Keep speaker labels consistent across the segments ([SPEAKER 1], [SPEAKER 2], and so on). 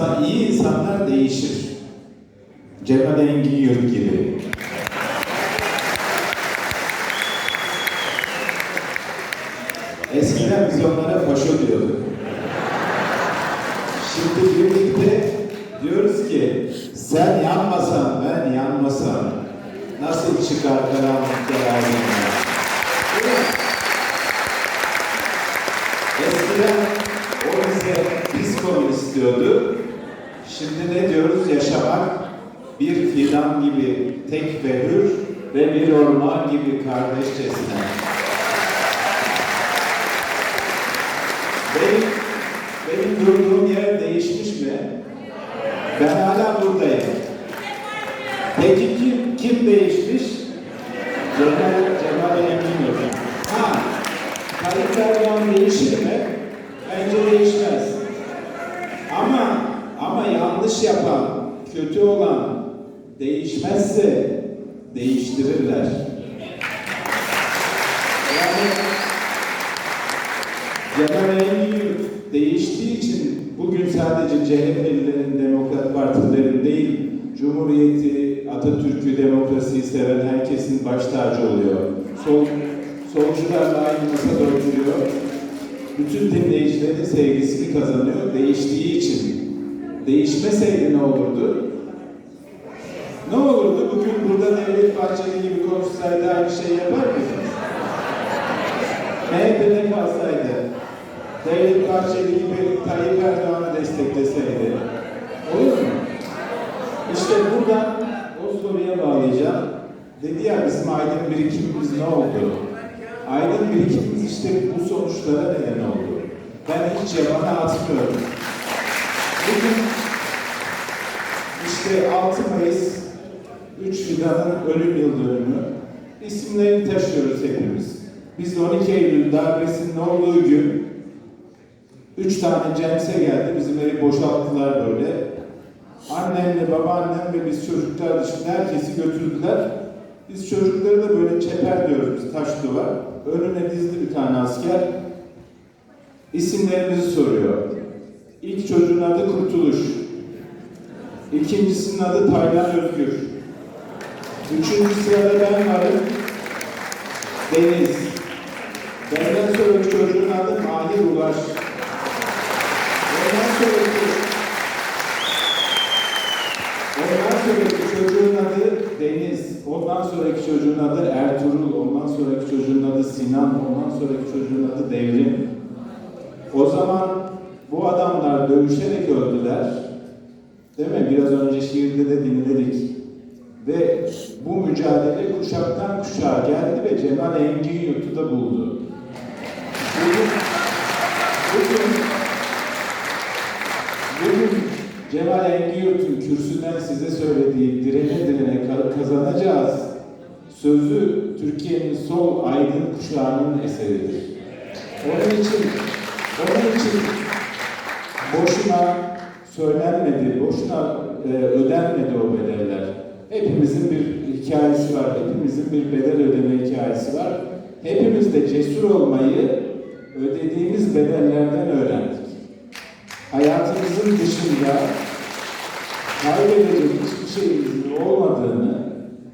[SPEAKER 1] İyi insanlar değişir. Cemal Engin Yurt gibi. Eskiden biz onlara faşo diyorduk. Şimdi birlikte diyoruz ki sen yanmasan ben yanmasam nasıl çıkar karanlıkta? Eskiden biz komünist diyordu. Şimdi ne diyoruz? Yaşamak bir fidan gibi tek ve hür ve bir orman gibi kardeşçesine. Benim, benim durduğum yer değişmiş mi? Ben hala buradayım. Peki kim, kim değişmiş? Cemal, Cemal Engin Hocam. Ha, Erdoğan değişir mi? Bence değişmez. Ama ama yapan, kötü olan değişmezse değiştirirler. Yani Cemal Engin değiştiği için bugün sadece CHP'lilerin, Demokrat Partilerin değil, Cumhuriyeti, Atatürk'ü, demokrasiyi seven herkesin baş tacı oluyor. Sol, solcularla aynı masada oturuyor. Bütün dinleyicilerin sevgisini kazanıyor değiştiği için. Değişmeseydi ne olurdu? Ne olurdu? Bugün burada Devlet Bahçeli gibi konuşsaydı aynı şeyi yapar mıydınız? MHP'de kalsaydı, Devlet Bahçeli gibi Tayyip Erdoğan'ı destekleseydi, olur mu? İşte buradan o soruya bağlayacağım. Dedi ya bizim aydın birikimimiz ne oldu? Aydın birikimimiz işte bu sonuçlara neden oldu. Ben hiç yabana atmıyorum. Bugün işte 6 Mayıs 3 Fidan'ın ölüm yıl dönümü. İsimlerini taşıyoruz hepimiz. Biz 12 Eylül darbesinin olduğu gün üç tane cemse geldi. Bizim evi boşalttılar böyle. Annemle babaannem ve biz çocuklar dışında herkesi götürdüler. Biz çocukları da böyle çeper diyoruz biz taş duvar. Önüne dizdi bir tane asker. İsimlerimizi soruyor. İlk çocuğun adı Kurtuluş. İkincisinin adı Taylan Özgür. Üçüncü sırada ben varım. Deniz. Benden sonraki çocuğun adı Mahir Ulaş. Ondan sonraki Ondan sonraki çocuğun adı Deniz. Ondan sonraki çocuğun adı Ertuğrul. Ondan sonraki çocuğun adı Sinan. Ondan sonraki çocuğun adı Devrim. O zaman bu adamlar dövüşerek öldüler. Değil mi? Biraz önce şiirde de dinledik. Ve bu mücadele kuşaktan kuşağa geldi ve Cemal Engin Yurt'u da buldu. Bugün, bugün, bugün Cemal Engin Yurt'un kürsüden size söylediği direne direne ka- kazanacağız sözü Türkiye'nin sol aydın kuşağının eseridir. Onun için, onun için boşuna söylenmedi, boşuna e, ödenmedi o bedeller. Hepimizin bir hikayesi var, hepimizin bir bedel ödeme hikayesi var. Hepimiz de cesur olmayı ödediğimiz bedellerden öğrendik. Hayatımızın dışında kaybedecek hiçbir şeyimizin olmadığını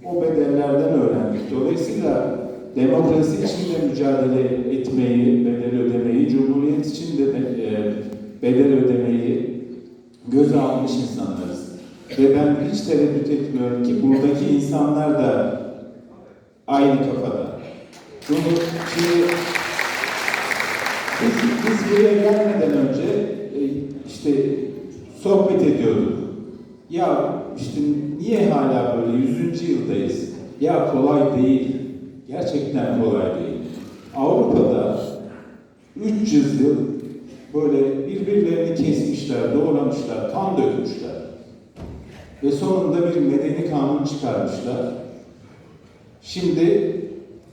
[SPEAKER 1] o bedellerden öğrendik. Dolayısıyla demokrasi için de mücadele etmeyi, bedel ödemeyi, cumhuriyet için de e, bedel ödemeyi göze almış insanlarız. Ve ben hiç tereddüt etmiyorum ki buradaki insanlar da aynı kafada. Bunu şimdi biz, biz buraya gelmeden önce e, işte sohbet ediyorduk. Ya işte niye hala böyle 100. yıldayız? Ya kolay değil. Gerçekten kolay değil. Avrupa'da 300 yıl böyle birbirlerini kesmişler, doğramışlar, kan dökmüşler. Ve sonunda bir medeni kanun çıkarmışlar. Şimdi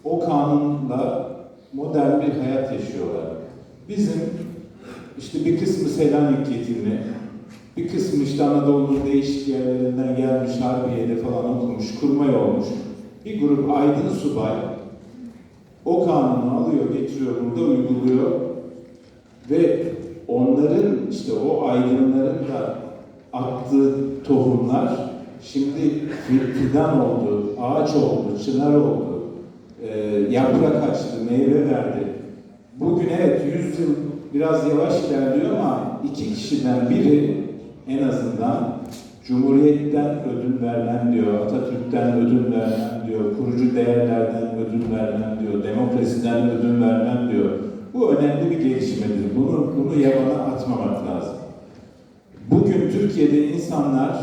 [SPEAKER 1] o kanunla modern bir hayat yaşıyorlar. Bizim işte bir kısmı Selanik yetimli, bir kısmı işte Anadolu'nun değişik yerlerinden gelmiş, Harbiye'de falan okumuş, kurmay olmuş. Bir grup aydın subay o kanunu alıyor, getiriyor, burada uyguluyor. Ve onların işte o aydınların da attığı tohumlar şimdi fi- fidan oldu, ağaç oldu, çınar oldu, e, yaprak açtı, meyve verdi. Bugün evet 100 yıl biraz yavaş ilerliyor ama iki kişiden biri en azından Cumhuriyet'ten ödün verilen diyor, Atatürk'ten ödün verilen diyor, kurucu değerlerden ödün verilen diyor, demokrasiden ödün verilen diyor. Bu önemli bir gelişmedir. Bunu, bunu yabana atmamak lazım. Bugün Türkiye'de insanlar,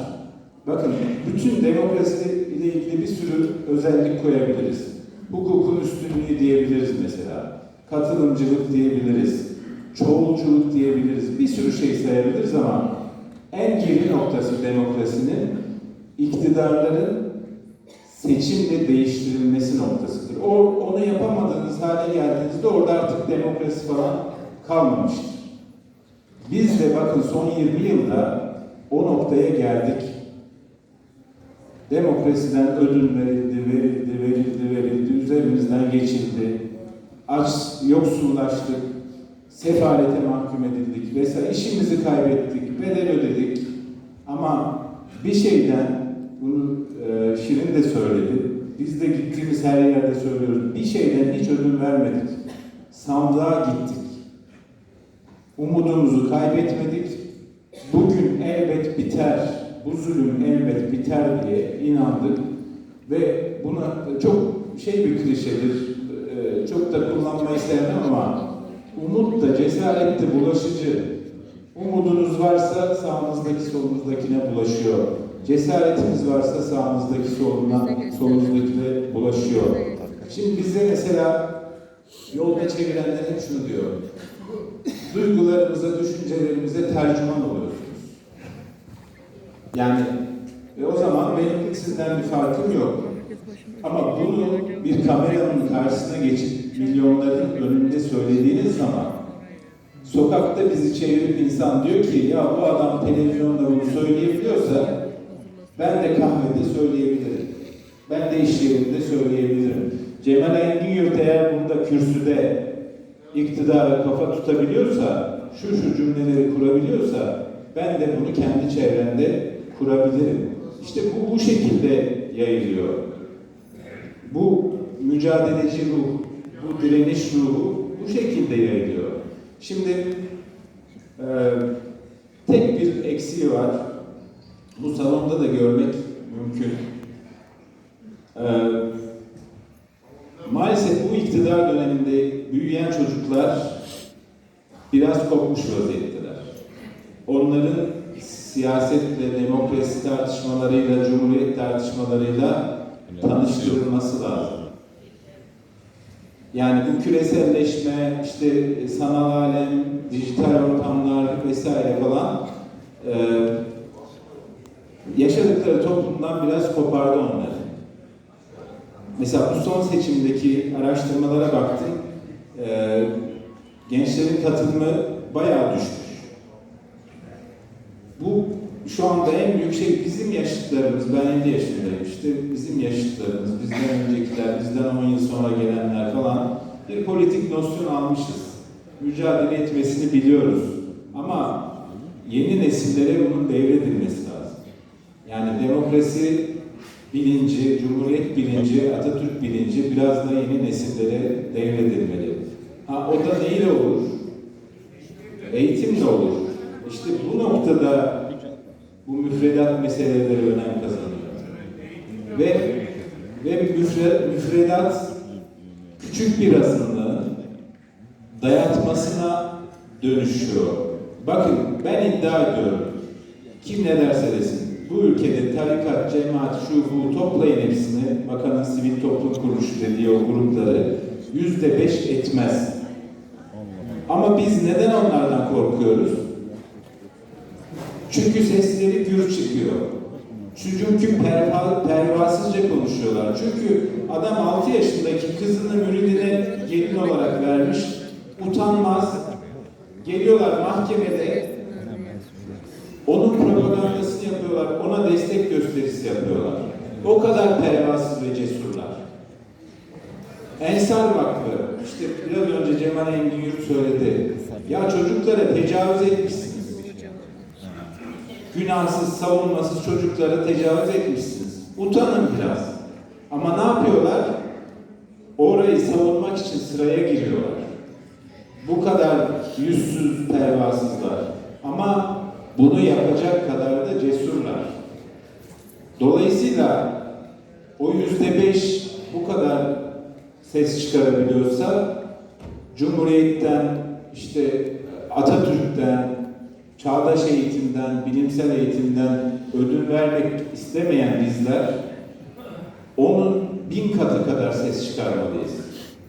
[SPEAKER 1] bakın bütün demokrasi ile ilgili bir sürü özellik koyabiliriz. Hukukun üstünlüğü diyebiliriz mesela. Katılımcılık diyebiliriz. Çoğulculuk diyebiliriz. Bir sürü şey sayabiliriz ama en geri noktası demokrasinin iktidarların seçimle değiştirilmesi noktasıdır. O, onu yapamadığınız hale geldiğinizde orada artık demokrasi falan kalmamıştır. Biz de bakın son 20 yılda o noktaya geldik. Demokrasiden ödün verildi, verildi, verildi, verildi, üzerimizden geçildi. Aç, yoksullaştık, sefalete mahkum edildik vesaire. işimizi kaybettik, bedel ödedik. Ama bir şeyden, bunu e, Şirin de söyledi, biz de gittiğimiz her yerde söylüyoruz, bir şeyden hiç ödün vermedik. Sandığa gittik. Umudumuzu kaybetmedik. Bugün elbet biter, bu zulüm elbet biter diye inandık. Ve buna çok şey bir klişedir, e, çok da kullanmayı sevmem ama umut da cesaret de bulaşıcı. Umudunuz varsa sağınızdaki solunuzdakine bulaşıyor. Cesaretiniz varsa sağınızdaki soluna, solunuzdakine bulaşıyor. Şimdi bize mesela yolda çevirenler hep şunu diyor. Duygularımıza, düşüncelerimize tercüman oluyorsunuz. Yani ve o zaman benim sizden bir farkım yok. Ama bunu bir kameranın karşısına geçip milyonların önünde söylediğiniz zaman sokakta bizi çevirip insan diyor ki ya bu adam televizyonda bunu söyleyebiliyorsa ben de kahvede söyleyebilirim. Ben de iş yerimde söyleyebilirim. Cemal Engin eğer burada kürsüde iktidara kafa tutabiliyorsa, şu şu cümleleri kurabiliyorsa ben de bunu kendi çevremde kurabilirim. İşte bu bu şekilde yayılıyor. Bu mücadeleci ruh, bu direniş ruhu bu şekilde yayılıyor. Şimdi e, tek bir eksiği var. Bu salonda da görmek mümkün. E, maalesef bu iktidar döneminde büyüyen çocuklar biraz kopmuş vaziyetteler. Onların siyasetle, demokrasi tartışmalarıyla, cumhuriyet tartışmalarıyla tanıştırılması lazım. Yani bu küreselleşme, işte sanal alem, dijital ortamlar vesaire falan e, yaşadıkları toplumdan biraz kopardı onları. Mesela bu son seçimdeki araştırmalara baktım. E, gençlerin katılımı bayağı düşmüş. Bu şu anda en büyük şey bizim yaşıtlarımız, ben 50 yaşındayım işte bizim yaşıtlarımız, bizden öncekiler, bizden 10 yıl sonra gelenler falan bir politik nosyon almışız. Mücadele etmesini biliyoruz. Ama yeni nesillere bunun devredilmesi. Yani demokrasi bilinci, cumhuriyet bilinci, Atatürk bilinci biraz da yeni nesillere devredilmeli. Ha o da neyle olur? Eğitimle olur. İşte bu noktada bu müfredat meseleleri önem kazanıyor. Ve ve müfre, müfredat küçük bir azınlığın dayatmasına dönüşüyor. Bakın ben iddia ediyorum. Kim ne derse desin. Bu ülkede tarikat, cemaat, şu bu toplayın hepsini. Bakanın sivil toplum kuruluşu dediği o grupları yüzde beş etmez. Ama biz neden onlardan korkuyoruz? Çünkü sesleri gür çıkıyor. Çünkü perva, pervasızca konuşuyorlar. Çünkü adam 6 yaşındaki kızını müridine gelin olarak vermiş. Utanmaz. Geliyorlar mahkemede onun propagandasını yapıyorlar. Ona destek gösterisi yapıyorlar. O kadar pervasız ve cesurlar. Ensar Vakfı, işte biraz önce Cemal Engin Yurt söyledi. Ya çocuklara tecavüz etmişsiniz. günahsız, savunmasız çocuklara tecavüz etmişsiniz. Utanın biraz. Ama ne yapıyorlar? Orayı savunmak için sıraya giriyorlar. Bu kadar yüzsüz, pervasızlar. Ama bunu yapacak kadar da cesurlar. Dolayısıyla o yüzde beş bu kadar ses çıkarabiliyorsa Cumhuriyet'ten, işte Atatürk'ten, çağdaş eğitimden, bilimsel eğitimden ödün vermek istemeyen bizler onun bin katı kadar ses çıkarmalıyız.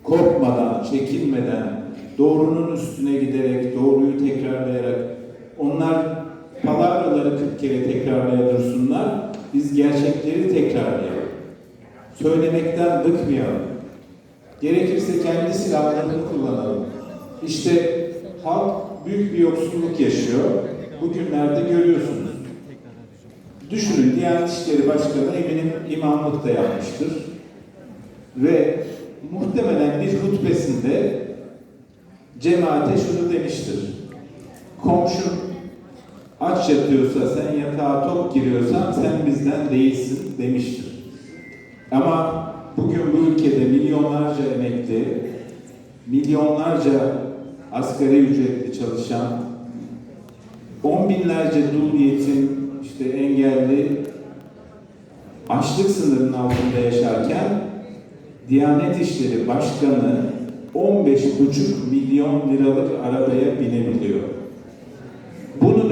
[SPEAKER 1] Korkmadan, çekinmeden, doğrunun üstüne giderek, doğruyu tekrarlayarak, onlar palavraları 40 kere tekrarlaya dursunlar, biz gerçekleri tekrarlayalım. Söylemekten bıkmayalım. Gerekirse kendi silahlarını kullanalım. İşte halk büyük bir yoksulluk yaşıyor. Bugünlerde görüyorsunuz. Düşünün Diyanet İşleri Başkanı eminim imamlık da yapmıştır. Ve muhtemelen bir hutbesinde cemaate şunu demiştir. Komşun aç yatıyorsa, sen yatağa tok giriyorsan sen bizden değilsin demiştir. Ama bugün bu ülkede milyonlarca emekli, milyonlarca asgari ücretli çalışan, on binlerce dul yetim, işte engelli, açlık sınırının altında yaşarken Diyanet İşleri Başkanı 15,5 milyon liralık arabaya binebiliyor.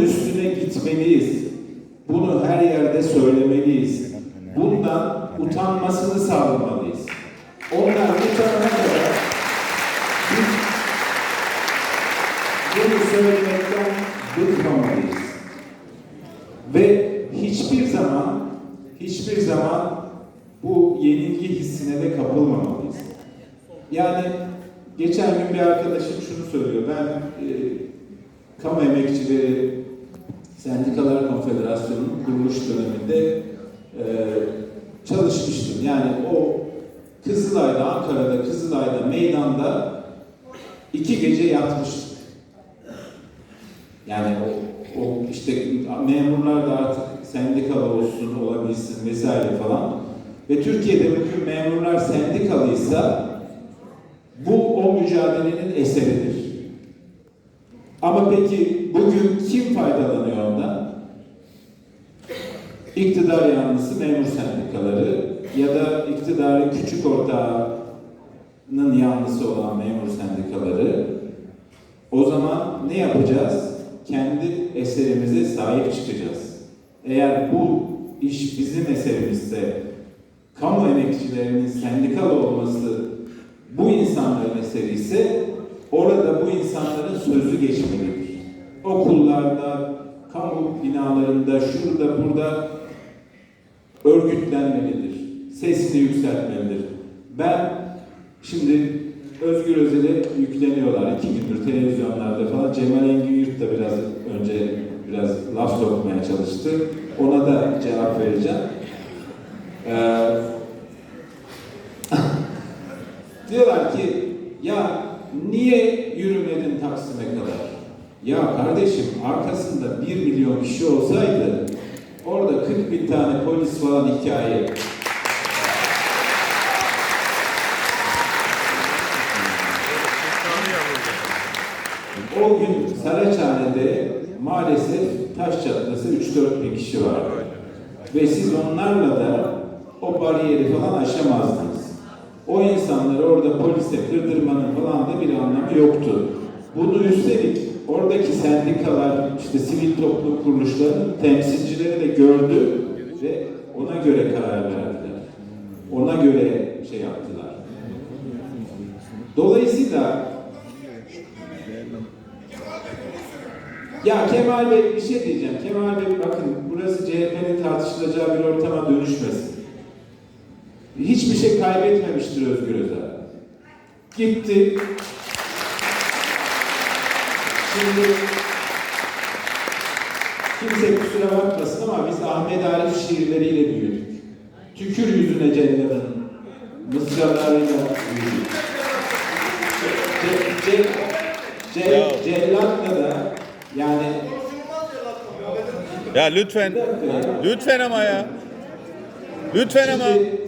[SPEAKER 1] Üstüne gitmeliyiz. Bunu her yerde söylemeliyiz. Bundan utanmasını sağlamalıyız. Onlar utanana kadar biz bunu söylemekten bıkmamalıyız. Ve hiçbir zaman, hiçbir zaman bu yenilgi hissine de kapılmamalıyız. Yani geçen gün bir arkadaşım şunu söylüyor. Ben e, Kamu Emekçileri Sendikalar Konfederasyonu'nun kuruluş döneminde e, çalışmıştım. Yani o Kızılay'da, Ankara'da, Kızılay'da, meydanda iki gece yatmıştık. Yani o, o işte memurlar da artık sendikalı olsun, olabilsin vesaire falan. Ve Türkiye'de bugün memurlar sendikalıysa bu o mücadelenin eseridir. Ama peki bugün kim faydalanıyor ondan? İktidar yanlısı memur sendikaları ya da iktidarın küçük ortağının yanlısı olan memur sendikaları. O zaman ne yapacağız? Kendi eserimize sahip çıkacağız. Eğer bu iş bizim eserimizse, kamu emekçilerinin sendikalı olması bu insanların eseri ise orada bu insanların sözü geçmelidir. Okullarda, kamu binalarında, şurada, burada örgütlenmelidir. Sesini yükseltmelidir. Ben şimdi Özgür Özel'e yükleniyorlar iki gündür televizyonlarda falan. Cemal Engin Yurt da biraz önce biraz laf sokmaya çalıştı. Ona da cevap vereceğim. Ee, diyorlar ki ya niye yürümedin Taksim'e kadar? Ya kardeşim arkasında bir milyon kişi olsaydı orada 40 bin tane polis falan hikaye. O gün Saraçhane'de maalesef taş çatlası 3-4 bin kişi vardı. Ve siz onlarla da o bariyeri falan aşamazdınız. O insanları orada polise kırdırmanın falan da bir anlamı yoktu. Bunu üstelik oradaki sendikalar, işte sivil toplum kuruluşlarının temsilcileri de gördü ve ona göre karar verdiler. Ona göre şey yaptılar. Dolayısıyla ya Kemal Bey bir şey diyeceğim. Kemal Bey bakın burası CHP'nin tartışılacağı bir ortama dönüşmesin. Hiçbir şey kaybetmemiştir Özgür Özel. Gitti. Şimdi kimse kusura bakmasın ama biz Ahmet Arif şiirleriyle büyüdük. Tükür yüzüne celladın. Mısralarıyla büyüdük. Ce, ce, ce, cellatla da yani
[SPEAKER 2] Ya lütfen. Lütfen ama ya. Lütfen ama.
[SPEAKER 1] Şimdi